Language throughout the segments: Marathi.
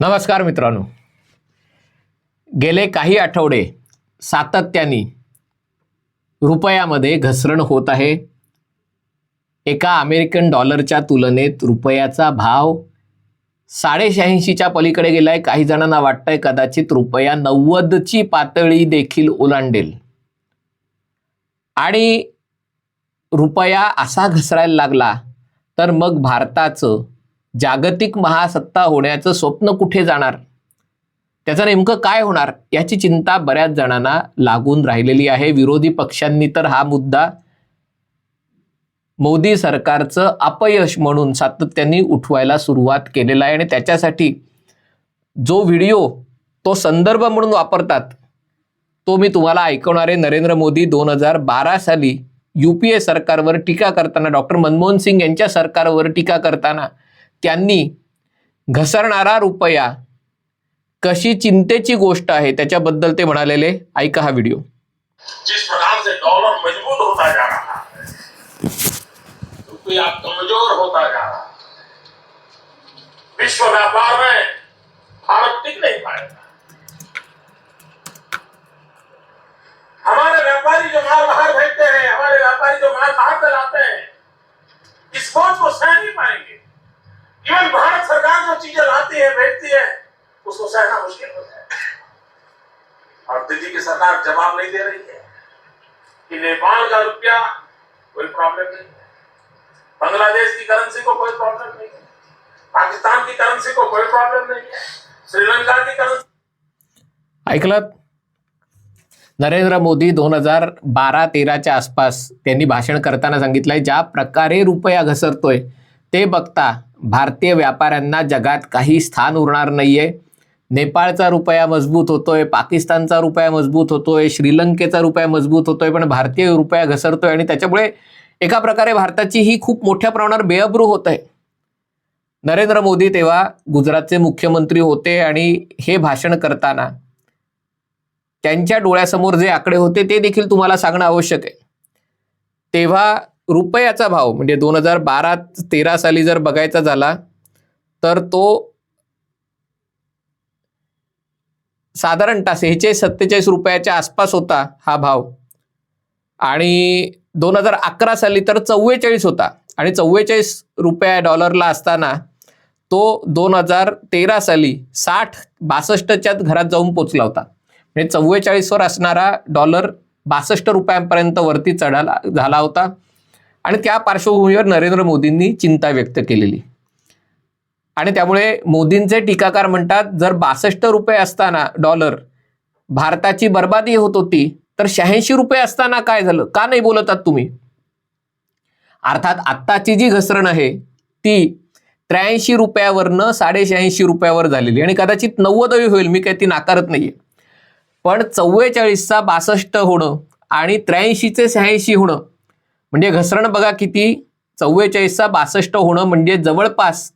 नमस्कार मित्रांनो. गेले काही आठवडे सातत्याने रुपयामध्ये घसरण होत आहे. एका अमेरिकन डॉलरच्या तुलनेत रुपयाचा भाव साडेशहाऐंशीच्या पलीकडे गेलाय. काही जणांना वाटतंय कदाचित रुपया नव्वदची पातळी देखील ओलांडेल. आणि रुपया असा घसरायला लागला तर मग भारताचं जागतिक महासत्ता होण्याचं स्वप्न कुठे जाणार? त्याचं नेमकं काय होणार? याची चिंता बऱ्याच जणांना लागून राहिलेली आहे. विरोधी पक्षांनी तर हा मुद्दा मोदी सरकारचं अपयश म्हणून सातत्याने उठवायला सुरुवात केलेला आहे. आणि त्याच्यासाठी जो व्हिडिओ तो संदर्भ म्हणून वापरतात तो मी तुम्हाला ऐकवणारे नरेंद्र मोदी दोन हजार बारा साली यू पी ए सरकारवर टीका करताना डॉक्टर मनमोहन सिंग यांच्या सरकारवर टीका करताना त्यांनी घसरणारा रुपया कशी चिंतेची गोष्ट आहे त्याच्याबद्दल ते म्हणालेले. ऐका हा व्हिडिओ. जिस प्रकार से डॉलर मजबूत होता जा रहा है रुपया कमजोर होता जा रहा है। विश्व व्यापार में भारत टिक नहीं पाएगा। हमारे व्यापारी जो माल बाहर भेजते हैं, हमारे व्यापारी जो माल बाहर से लाते हैं, इस बोझ को सह नहीं पाएँगे। इवन भारत सरकार जो चीज़ें लाती है, भेजती है, उसको सहना मुश्किल हो जाएगा और दिल्ली की सरकार जवाब नहीं दे रही है कि नेपाल का रुपया कोई प्रॉब्लम नहीं है। बांग्लादेश की करेंसी को कोई प्रॉब्लम नहीं है। पाकिस्तान की करेंसी को कोई प्रॉब्लम नहीं है। श्रीलंका की करेंसी ऐकलं नरेंद्र मोदी दोन हजार बारा तेराच्या आसपास त्यांनी भाषण करताना सांगितलंय ज्या प्रकारे रुपया घसरतोय ते बघता भारतीय व्यापाऱ्यांना जगात काही स्थान उरणार नाहीये. नेपाळचा रुपया मजबूत होतोय पाकिस्तानचा रुपया मजबूत होतोय श्रीलंकेचा रुपया मजबूत होतोय पण भारतीय रुपया घसरतोय आणि त्याच्यामुळे एका प्रकारे भारताची ही खूप मोठ्या प्रमाणावर बेअब्रू होत आहे नरेंद्र मोदी तेव्हा गुजरातचे मुख्यमंत्री होते आणि हे भाषण करताना त्यांच्या डोळ्यासमोर जे आकडे होते ते देखील तुम्हाला सांगणं आवश्यक आहे. तेव्हा रुपयाचा भाव म्हणजे दोन हजार बारा तेरा साली जर बघायचा झाला तर तो साधारणतः सेहेचाळीस सत्तेचाळीस रुपयाच्या आसपास होता हा भाव. आणि दोन हजार अकरा साली तर चव्वेचाळीस होता. आणि चव्वेचाळीस रुपया डॉलरला असताना तो दोन हजार तेरा साली साठ बासष्टच्या घरात जाऊन पोचला होता. म्हणजे चव्वेचाळीसवर असणारा डॉलर बासष्ट रुपयांपर्यंत वरती चढाला झाला होता. आणि त्या पार्श्वभूमीवर नरेंद्र मोदींनी चिंता व्यक्त केलेली. आणि त्यामुळे मोदींचे टीकाकार म्हणतात जर बासष्ट रुपये असताना डॉलर भारताची बर्बादी होत होती तर शहाऐंशी रुपये असताना काय झालं? का नाही बोलतात तुम्ही? अर्थात आत्ताची जी घसरण आहे ती त्र्याऐंशी रुपयावरनं साडेशहाऐंशी रुपयावर झालेली. आणि कदाचित नव्वदवी होईल मी काही ती नाकारत नाहीये. पण चव्वेचाळीसचा बासष्ट होणं आणि त्र्याऐंशीचे शहाऐंशी होणं. म्हणजे घसरण बघा किती? चव्वेचाळीसचा बासष्ट होणं म्हणजे जवळपास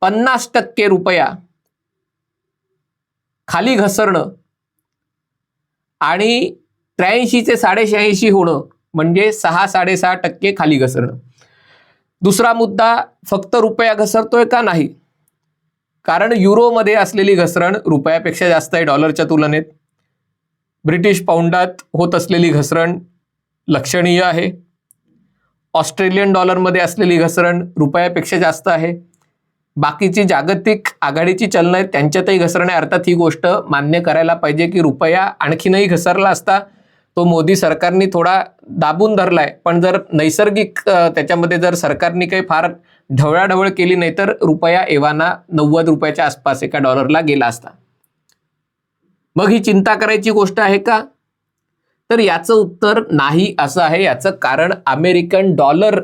पन्नास टक्के रुपया. खाली घसरणं. आणि त्र्याऐंशीचे साडेशहाऐंशी होणं म्हणजे सहा साडेसहा टक्के खाली घसरणं. दुसरा मुद्दा फक्त रुपया घसरतोय का नाही? कारण युरोमध्ये असलेली घसरण रुपयापेक्षा जास्त आहे डॉलरच्या तुलनेत. ब्रिटिश पाऊंडात होत असलेली घसरण लक्षणीय आहे. ऑस्ट्रेलियन डॉलरमध्ये असलेली घसरण रुपयापेक्षा जास्त आहे. बाकीची जागतिक आघाडीची चलनं आहेत त्यांच्यातही घसरण आहे. अर्थात ही गोष्ट मान्य करायला पाहिजे की रुपया आणखीनही घसरला असता तो मोदी सरकारने थोडा दाबून धरला आहे पण जर नैसर्गिक त्याच्यामध्ये जर सरकारने काही फार ढवळाढवळ केली नाही तर रुपया एव्हाना नव्वद रुपयाच्या आसपास एका डॉलरला गेला असता. मग ही चिंता करायची गोष्ट आहे का? तर याचं उत्तर नाही असं आहे. याचं कारण अमेरिकन डॉलर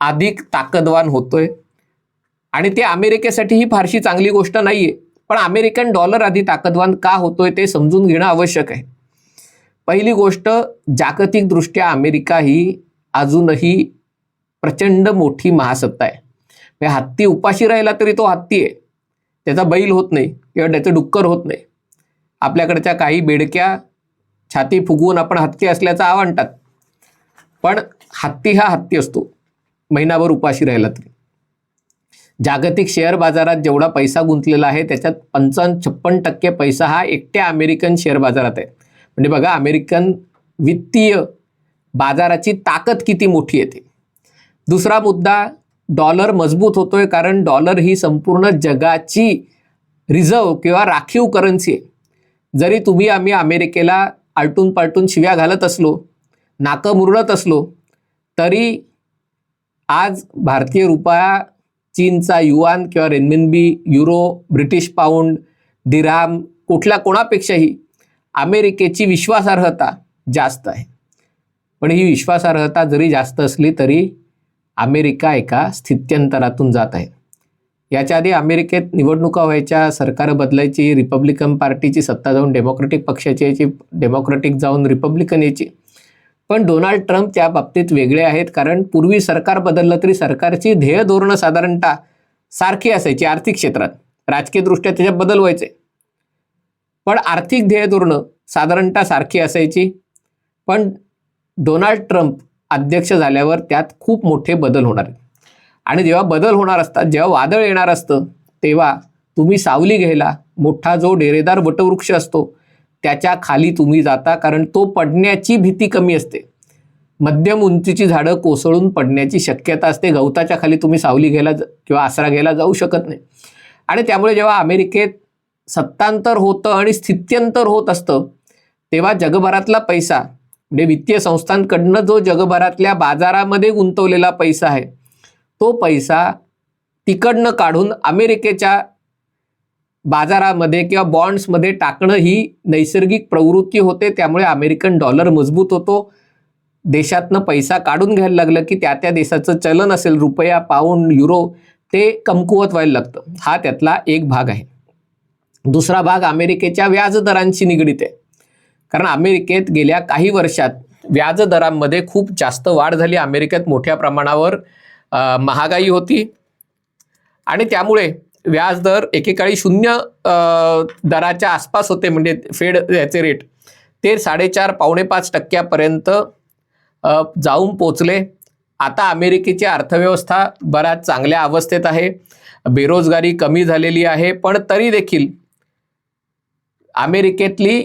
अधिक ताकदवान होतोय. आणि ते अमेरिकेसाठी ही फारशी चांगली गोष्ट नाहीये. पण अमेरिकन डॉलर आधी ताकदवान का होतोय ते समजून घेणं आवश्यक आहे. पहिली गोष्ट जागतिकदृष्ट्या अमेरिका ही अजूनही प्रचंड मोठी महासत्ता आहे. हत्ती उपाशी राहिला तरी तो हत्ती आहे. त्याचा बैल होत नाही किंवा त्याचं डुक्कर होत नाही. आपल्याकडच्या काही बेडक्या छाती फुगवून आपण हत्ती असल्याचं आवडतात पण हत्ती हा हत्ती असतो. महिनाभर उपाशी राहिला तरी. जागतिक शेअर बाजारात जेवढा पैसा गुंतलेला आहे त्याच्यात पंचावन्न छप्पन टक्के पैसा हा एकट्या अमेरिकन शेअर बाजारात आहे. म्हणजे बघा अमेरिकन वित्तीय बाजाराची ताकद किती मोठी येते दुसरा मुद्दा डॉलर मजबूत होतोय कारण डॉलर ही संपूर्ण जगाची रिझर्व किंवा राखीव करन्सी आहे. जरी तुम्ही आम्ही अमेरिकेला आलटून पालटून शिव्या घालत असलो नाकं मुरडत असलो तरी आज भारतीय रुपया चीनचा युआन किंवा renminbi euro British pound dirham कुठल्या कोणापेक्षाही अमेरिकेची विश्वासार्हता जास्त आहे. पण ही विश्वासार्हता जरी जास्त असली तरी अमेरिका एका स्थित्यंतरातून जात आहे. याच्या आधी अमेरिकेत निवडणुका व्हायच्या सरकार बदलायची रिपब्लिकन पार्टीची सत्ता जाऊन डेमोक्रेटिक पक्षाची यायची डेमोक्रेटिक जाऊन रिपब्लिकन यायची. पण डोनाल्ड ट्रम्प त्या बाबतीत वेगळे आहेत कारण पूर्वी सरकार बदललं तरी सरकारची ध्येय धोरणं साधारणतः सारखी असायची आर्थिक क्षेत्रात. राजकीयदृष्ट्या त्याच्यात बदल व्हायचे. पण आर्थिक ध्येय धोरणं साधारणतः सारखी असायची. पण डोनाल्ड ट्रम्प अध्यक्ष झाल्यावर त्यात खूप मोठे बदल होणार आहेत. आणि जेव्हा बदल होणार असतात जेव्हा वादळ येणार असतं तेव्हा तुम्ही सावली घ्यायला मोठा जो डेरेदार वटवृक्ष असतो त्याच्याखाली तुम्ही जाता कारण तो पडण्याची भीती कमी असते. मध्यम उंचीची झाडं कोसळून पडण्याची शक्यता असते. गवताच्या खाली तुम्ही सावली घ्यायला किंवा आसरा घ्यायला जाऊ शकत नाही. आणि त्यामुळे जेव्हा अमेरिकेत सत्तांतर होतं आणि स्थित्यंतर होत असतं तेव्हा जगभरातला पैसा म्हणजे वित्तीय संस्थांकडनं जो जगभरातल्या बाजारामध्ये गुंतवलेला पैसा आहे तो पैसा तिकडनं काढून अमेरिकेच्या बाजारामध्ये किंवा बॉन्ड्समध्ये टाकणं ही नैसर्गिक प्रवृत्ती होते. त्यामुळे अमेरिकन डॉलर मजबूत होतो. देशातनं पैसा काढून घ्यायला लागलं की त्या त्या देशाचं चलन असेल रुपया पाऊंड युरो ते कमकुवत व्हायला लागतं. हा त्यातला एक भाग आहे. दुसरा भाग अमेरिकेच्या व्याजदरांशी निगडीत आहे. कारण अमेरिकेत गेल्या काही वर्षात व्याजदरांमध्ये खूप जास्त वाढ झाली. अमेरिकेत मोठ्या प्रमाणावर महागाई होती. आणि त्यामुळे व्याजदर एकेकाळी शून्य दराच्या आसपास होते. म्हणजे फेड याचे रेट ते साडेचार पावणे पाच टक्क्यापर्यंत जाऊन पोचले. आता अमेरिकेची अर्थव्यवस्था बऱ्याच चांगल्या अवस्थेत आहे. बेरोजगारी कमी झालेली आहे. पण तरी देखील अमेरिकेतली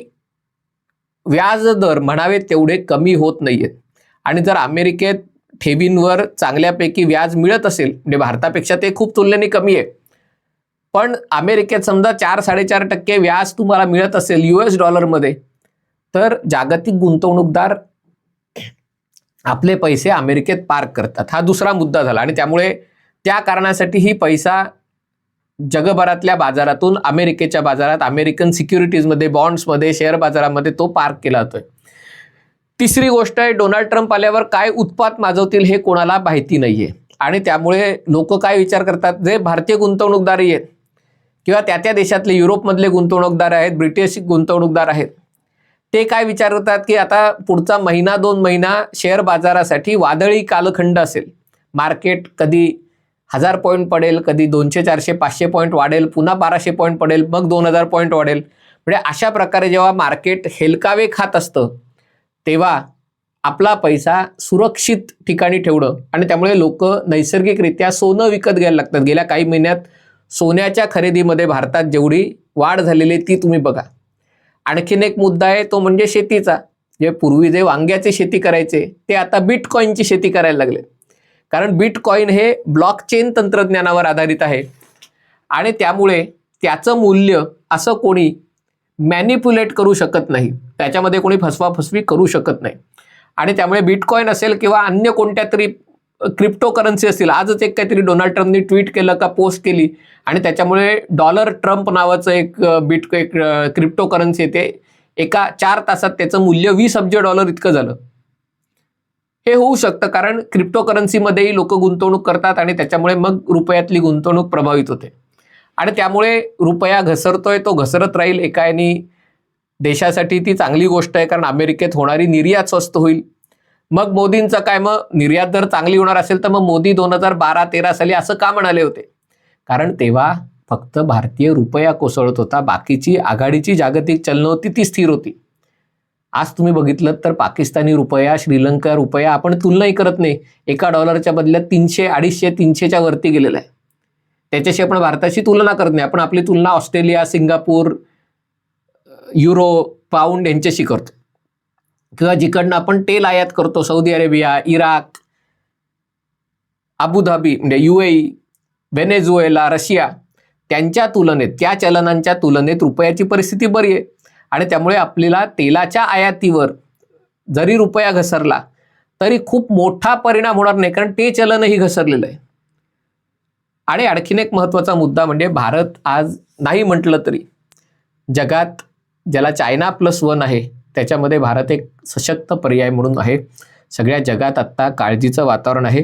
व्याजदर म्हणावे तेवढे कमी होत नाही आहेत आणि जर अमेरिकेत ठेवींवर चांगल्यापैकी व्याज मिळत असेल म्हणजे भारतापेक्षा ते खूप तुलनेने कमी आहे. पण अमेरिकेत समजा चार साडेचार टक्के व्याज तुम्हाला मिळत असेल यू एस डॉलरमध्ये तर जागतिक गुंतवणूकदार आपले पैसे अमेरिकेत पार्क करतात. हा दुसरा मुद्दा झाला आणि त्यामुळे त्या कारणासाठी ही पैसा जगभरातल्या बाजारातून अमेरिकेच्या बाजारात अमेरिकन सिक्युरिटीजमध्ये बॉन्ड्समध्ये शेअर बाजारामध्ये तो पार्क केला होतोय तिसरी गोष्ट आहे डोनाल्ड ट्रम्प आल्यावर काय उत्पात माजवतील हे कोणाला माहिती नाहीये. आणि त्यामुळे लोक काय विचार करतात जे भारतीय गुंतवणूकदार आहेत किंवा त्या त्या देशातले युरोपमधले गुंतवणूकदार आहेत ब्रिटिश गुंतवणूकदार आहेत ते काय विचार करतात की आता पुढचा महिना दोन महिना शेअर बाजारासाठी वादळी कालखंड असेल. मार्केट कधी हजार पॉईंट पडेल कधी दोनशे चारशे पाचशे पॉईंट वाढेल पुन्हा बाराशे पॉईंट पडेल मग दोन हजार पॉईंट वाढेल. म्हणजे अशा प्रकारे जेव्हा मार्केट हेलकावे खात असतं तेव्हा आपला पैसा सुरक्षित ठिकाणी ठेवणं आणि त्यामुळे लोक नैसर्गिकरित्या सोनं विकत घ्यायला लागतात. गेल्या काही महिन्यात सोन्याच्या खरेदीमध्ये भारतात जेवढी वाढ झालेली आहे ती तुम्ही बघा. आणखीन एक मुद्दा आहे तो म्हणजे शेतीचा. जे पूर्वी जे वांग्याची शेती करायचे ते आता बिटकॉईनची शेती करायला लागले कारण बिटकॉईन हे ब्लॉकचेन तंत्रज्ञानावर आधारित आहे. आणि त्यामुळे त्याचं मूल्य असं कोणी मॅनिप्युलेट करू शकत नाही. त्याच्यामध्ये कोणी फसवाफसवी करू शकत नाही. आणि त्यामुळे बिटकॉईन असेल किंवा अन्य कोणत्या तरी क्रिप्टो करन्सी असतील आजच एक काहीतरी डोनाल्ड ट्रम्पनी ट्विट केलं का पोस्ट केली. आणि त्याच्यामुळे डॉलर ट्रम्प नावाचं एक बिट एक क्रिप्टो करन्सी येते. एका चार तासात त्याचं मूल्य वीस अब्ज डॉलर इतकं झालं. हे होऊ शकतं कारण क्रिप्टोकरन्सीमध्येही लोक गुंतवणूक करतात आणि त्याच्यामुळे मग रुपयातली गुंतवणूक प्रभावित होते. आणि त्यामुळे रुपया घसरतोय तो घसरत राहील एका यानी देशासाठी ती चांगली गोष्ट आहे कारण अमेरिकेत होणारी निर्यात स्वस्त होईल. मग मोदींचं काय मग निर्यात जर चांगली होणार असेल तर मग मोदी दोन हजार बारा तेरा साली असं का म्हणाले होते? कारण तेव्हा फक्त भारतीय रुपया कोसळत होता बाकीची आघाडीची जागतिक चलनं होती ती स्थिर होती. आज तुम्ही बघितलं तर पाकिस्तानी रुपया श्रीलंका रुपया आपण तुलनाही करत नाही. एका डॉलरच्या बदल्यात तीनशे अडीचशे तीनशेच्या वरती गेलेला आहे. त्याच्याशी आपण भारताशी तुलना करत नाही. आपण आपली तुलना ऑस्ट्रेलिया सिंगापूर युरो पाऊंड यांच्याशी करतो. किंवा जिकडनं आपण तेल आयात करतो Saudi Arabia Iraq Abu Dhabi म्हणजे यू ए व्हेनेझुएला रशिया त्यांच्या तुलनेत त्या चलनांच्या तुलनेत रुपयाची परिस्थिती बरी आहे. आणि त्यामुळे आपल्याला तेलाच्या आयातीवर जरी रुपया घसरला तरी खूप मोठा परिणाम होणार नाही कारण ते चलनही घसरलेलं आहे. आणि आणखीन एक महत्त्वाचा मुद्दा म्हणजे भारत आज नाही म्हटलं तरी जगात ज्याला चायना प्लस वन आहे त्याच्यामध्ये भारत एक सशक्त पर्याय म्हणून आहे. सगळ्या जगात आत्ता काळजीचं वातावरण आहे.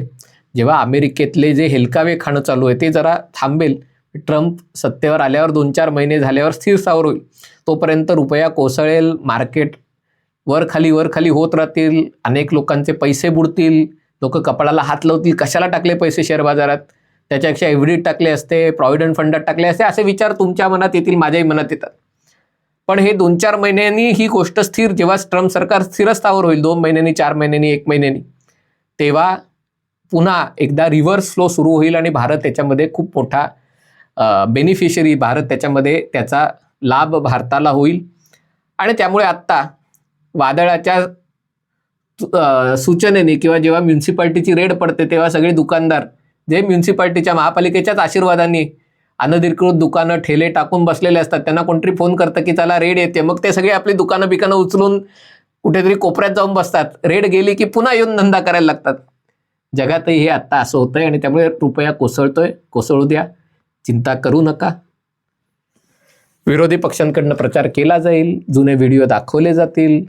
जेव्हा अमेरिकेतले जे हेलकावे खाणं चालू आहे ते जरा थांबेल. ट्रम्प सत्तेवर आल्यावर दोन चार महिने झाल्यावर स्थिर स्थावर होईल. तोपर्यंत रुपया कोसळेल मार्केट वर खाली वर खाली होत राहतील अनेक लोकांचे पैसे बुडतील लोक कपाळाला हात लावतील. कशाला टाकले पैसे शेअर बाजारात? त्याच्यापेक्षा एव्हडीत टाकले असते प्रॉव्हिडंट फंडात टाकले असते असे विचार तुमच्या मनात येतील माझ्याही मनात येतात. पण हे दोन चार महिन्यांनी ही गोष्ट स्थिर जेव्हा ट्रम्प सरकार स्थिरस्थावर होईल दोन महिन्यांनी चार महिन्यांनी एक महिन्यांनी तेव्हा पुन्हा एकदा रिव्हर्स फ्लो सुरू होईल आणि भारत त्याच्यामध्ये खूप मोठा बेनिफिशरी भारत त्याच्यामध्ये त्याचा लाभ भारताला होईल. आणि त्यामुळे आत्ता वादळाच्या सूचनेने किंवा जेव्हा म्युन्सिपाल्टीची रेड पडते तेव्हा सगळे दुकानदार जे म्युन्सिपाल्टीच्या महापालिकेच्याच आशीर्वादाने अनधिकृत दुकानं ठेले टाकून बसलेले असतात त्यांना कोणतरी फोन करतं की चला रेड येते. मग ते सगळे आपली दुकानं बिकानं उचलून कुठेतरी कोपऱ्यात जाऊन बसतात. रेड गेली की पुन्हा येऊन धंदा करायला लागतात. जगातही हे आत्ता असं होतंय आणि त्यामुळे रुपया कोसळतोय कोसळू द्या. चिंता करू नका. विरोधी पक्षांकडनं प्रचार केला जाईल जुने व्हिडिओ दाखवले जातील.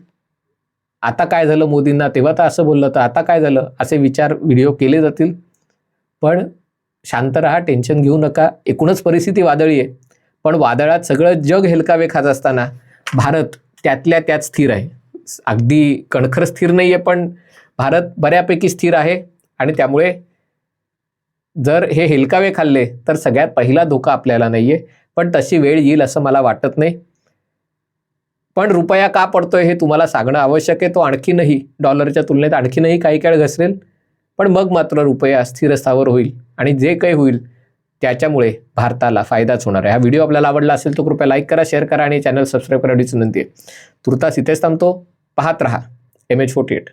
आता काय झालं मोदींना? तेव्हा तर असं बोललं तर आता काय झालं? असे विचार व्हिडिओ केले जातील. पण शांत राहा टेन्शन घेऊ नका. एकूणच परिस्थिती वादळी आहे. पण वादळात सगळं जग हेलकावे खात असताना भारत त्यातल्या त्यात स्थिर आहे. अगदी कणखर स्थिर नाही आहे पण भारत बऱ्यापैकी स्थिर आहे. आणि त्यामुळे जर हे हेलकावे खाल्ले तर सगळ्यात पहिला धोका आपल्याला नाही आहे पण तशी वेळ येईल असं मला वाटत नाही. पण रुपया का पडतोय हे तुम्हाला सांगणं आवश्यक आहे. तो आणखीनही डॉलरच्या तुलनेत आणखीनही काही काळ घसरेल. पण मग मात्र रुपया स्थिर स्थावर होईल. आणि जे काही होईल त्याच्यामुळे भारताला फायदाच होणार आहे. हा व्हिडिओ आपल्याला आवडला असेल तर कृपया लाईक करा शेअर करा आणि चॅनल सबस्क्राईब करण्याची विनंती आहे तुर्तास इथेच थांबतो. पाहत रहा. M H forty eight